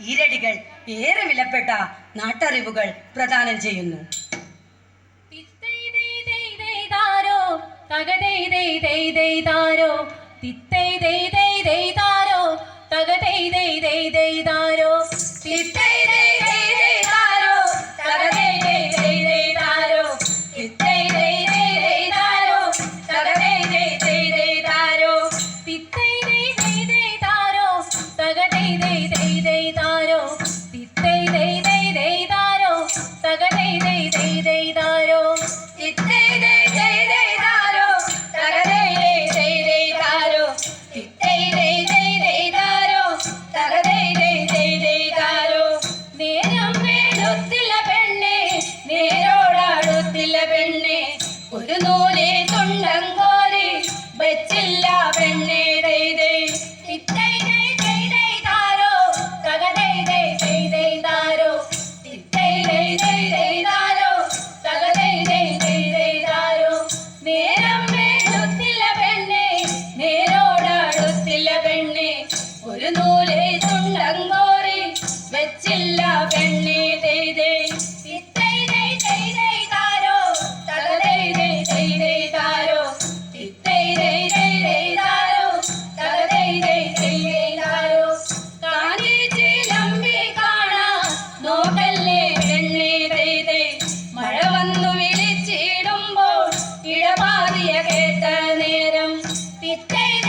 ഈരടികൾ ഏറെ വിലപ്പെട്ട നാട്ടറിവുകൾ പ്രദാനം ചെയ്യുന്നു. തിത്തൈതൈതൈതൈതാരോ,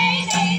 Hey,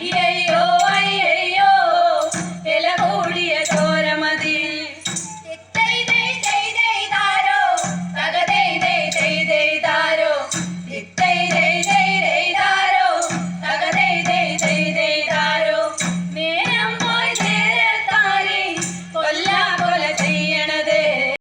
Yay!